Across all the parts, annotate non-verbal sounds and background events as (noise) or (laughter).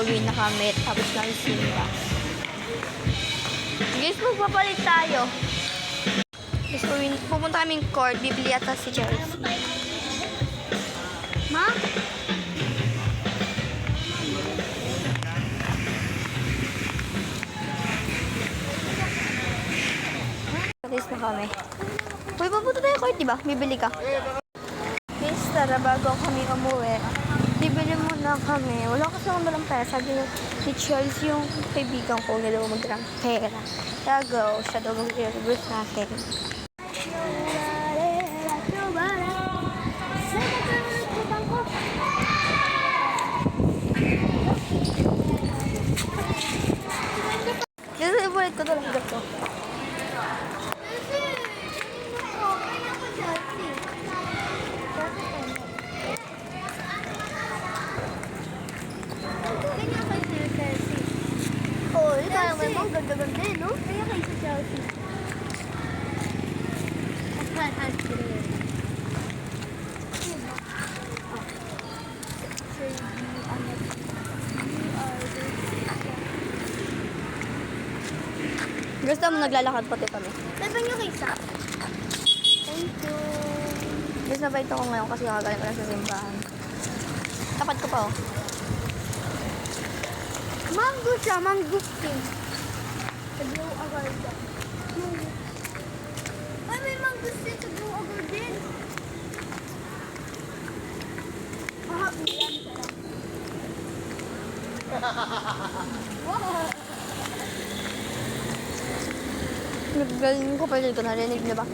Uuwi na kami tapos na simba. Guys, magpapalit tayo. Guys, uwi, pupunta kaming court, bibili ata si Chelsea. Ma? Alis na kami. Uy, pupunta tayo court, di ba? Bibili ka. Guys, tara bago kami umuwi. Bibili muna kami. Wala kasi akong dalang pera. Sabi niya, si Chelsea yung kaibigan ko, hindi daw magdalang pera. Kaya go, siya daw mag-review sa akin. Kasi ibulit ko talaga to. Oo, oh, parang may mga ganda-ganda eh, no? Kaya kayo sa Chelsea. At ice cream. Mo naglalakad pati kami. Laban nyo kaysa. Thank you. Gusto na ito ko ngayon kasi kakagaling ko lang sa simbahan. Tapat ko pa oh. Mango siya, mango king. Sa Blue Agarda. Ay, may mango din sa Blue Agarda. Ah, yan pala. (laughs) Wow. Naggaling ko pa dito, narinig niyo ba?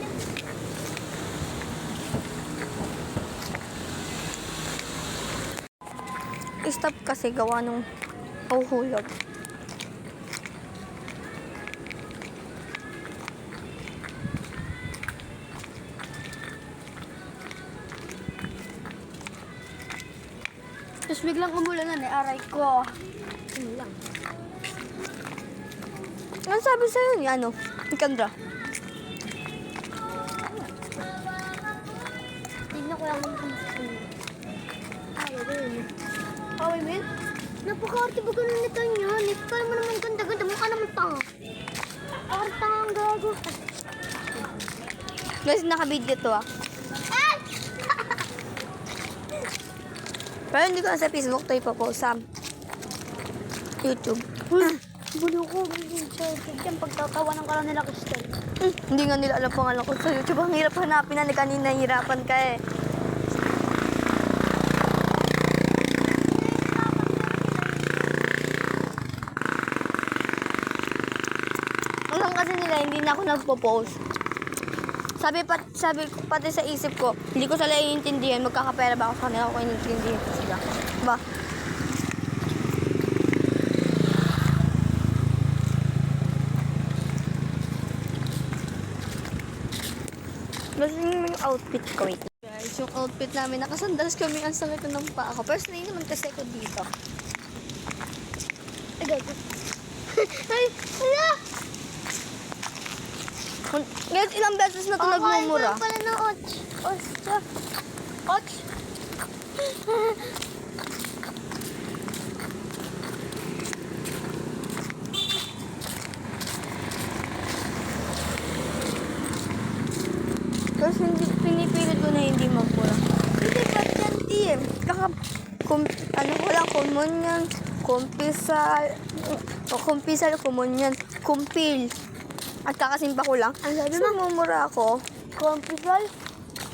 Stop kasi gawa nung uhuhulog. Tapos biglang umulanan eh, aray ko. Yun lang. Ano sabi sa'yo ni ano? Ni Kendra? Tignan ko lang. Ay, rin. Away mo yun? Napaka-arte ba ganun nito niya? Ikaw mo naman ganda-ganda. Mukha naman tanga. Arte tanga ang gago. Guys, naka-video to ah. Pero hindi ko na sa Facebook to ipopost sa YouTube. Bulo ko. Yan, pagtatawanan ka lang nila Crystal. Hmm, hindi nga nila alam pangalan ko sa YouTube. Ang hirap hanapin na ni kanina hirapan ka eh. Alam kasi nila, hindi na ako nagpo-post. Sabi, pat, sabi pati sa isip ko, hindi ko sila iintindihan, magkakapera ba ako sa kanila kung iintindihan ko sila. Ba? Niyo yung outfit ko, wait. Guys, yung outfit namin, nakasandalas kami, ang sakit ko ng paa ko. Personally naman kasi ko dito. Ay, gago. (laughs) Ay, hala! Kung- Guys, ilang beses na ito nagmumura. Ako pala ng och. Ostya. Och. Kasi hindi, pinipilit ko na hindi magmura. Hindi pa hindi Kaka, kum, ano ko lang, komunyan, kumpisal, o kumpisal, komunyan, kumpil. At kakasimpa ko lang. Ang sabi So, mumura ako. Kompisal?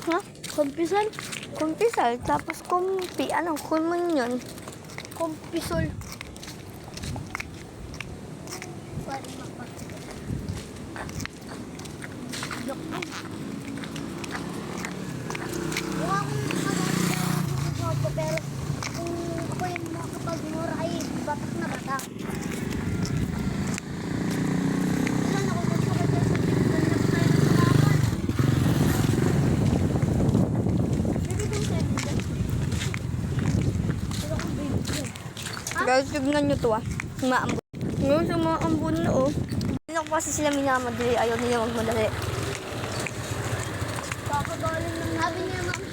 Ha? Kompisal? Kumpisal, tapos kumpi, ano, komunyon. Kompisol. Sorry. Look. Mukha nakakagawa pero kung ako yung makapagmura ay batak na batak. Ako ko dyan. Guys, tignan nyo to ah. Maambun. Ngayon sa mga ambun na oh. Hindi ko kasi sila minamadali. Ayaw nila magmadali. Kakagaling ng sabi niya Ma'am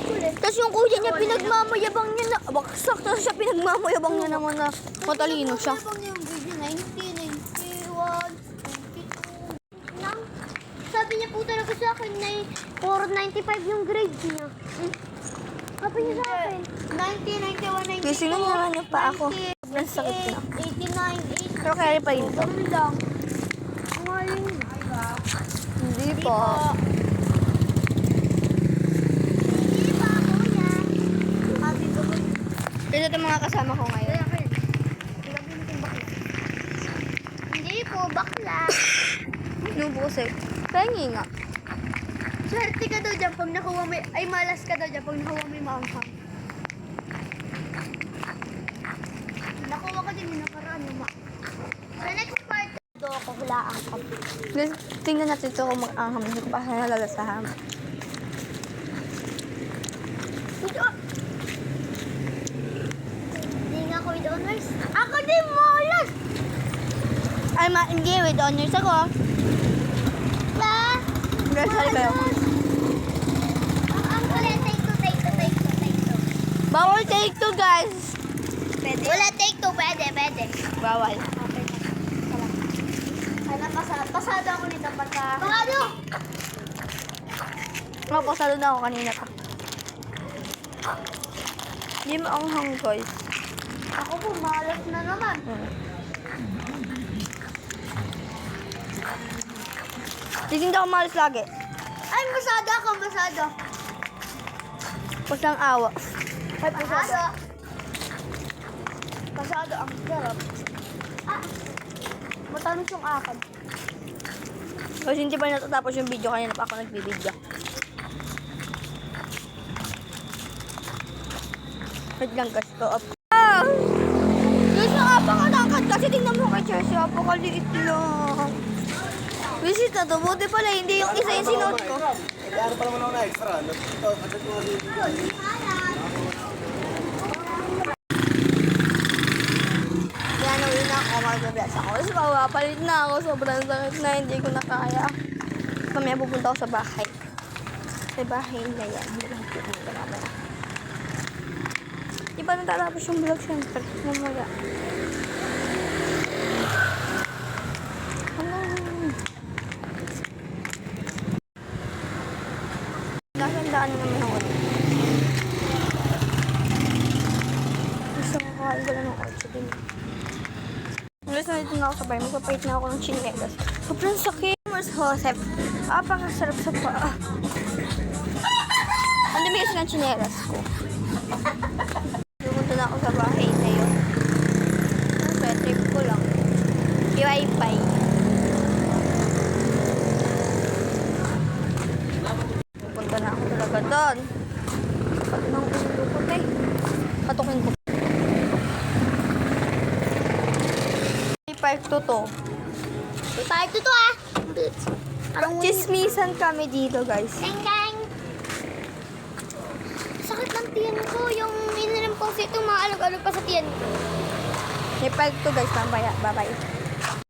Tapos yung kuya niya pinagmamayabang niya na... Baksak na siya pinagmamayabang niya naman na matalino siya. Bang yung video? 90, 91, 92 lang. Sabi niya po talaga sa akin na 495 yung grade niya. Sabi niya sa akin, 90, 91, 92. Kasi nga niya pa ako. Sobrang sakit na. 89, 80. Pero kaya pa to. Ano lang? Ngayon. Hindi po. Hindi pa, kuya. Sabi ko, Ito itong mga kasama ko ngayon. Hindi po, bakla. Nubusay. Pengi nga. Swerte ka daw dyan pag nakuha mo, ay malas ka daw dyan pag nakuha mo yung maanghang. Nakuha ko din yung nakaraan yung ma. Sa next part, do ako hulaan ka. Guys, tingnan natin ito kung mag-angham. Hindi ko pa nalalasahan. Hindi nga ako with honors. Ako din malas! Ay, ma, hindi. With honors ako. La! Guys, sorry kayo. Ang ang ulit, take two, take two, take two, take two. Bawal take two, guys. Pwede? Wala, take two, pwede, pwede. Bawal. Sana pasado, pasado ako nito pagka... Pasado! Ako, pasado na ako kanina pa. Hindi maanghang, guys. Ako po, malas na naman. Hindi ako malas lagi. Ay, masado ako, masado. Pasang awa. Ay, pasado. Pasado ang sarap. Ah, matamis yung akin. Kasi hindi pa natatapos yung video kanina pa ako nagbibideo. Wait lang, guys. Go up. Ah! Guys, nakapangalakad kasi tingnan mo kay Chelsea. Apakaliit lang. Visit na to. Buti pala, hindi yung isa yung sinuot ko. Ano pa naman ako na extra? Ito, kasi ko Yan, uwi na ako. Mag-bless ako. Tapos mapapalit na ako. Sobrang sakit na. Hindi ko na kaya. Mamaya pupunta ako sa bahay. Sa bahay na yan. Hindi lang pupunta mamaya. Di pa natatapos yung vlog center. Mamaya. Ano? Nasandaan naman ako. Gusto ko kain Ngayon na dito na ako sa bahay. Na ako ng chinelas. Sobrang sakit. Mars Joseph. Apakasarap sa paa. Ang dami kasi ng chinelas ko. Pumunta na ako sa bahay na yun. Ang trip ko lang. Iway-pay. Pupunta na ako talaga doon. Pati ng ulo ko, te. Patukin ko. May park to to. Tayo to to ah. Anong Chismisan kami dito, guys. Dang dang. Sakit ng tiyan ko. Yung ininom ko ito, maalog-alog pa sa tiyan ko. May park to, guys. Mamaya. Bye-bye.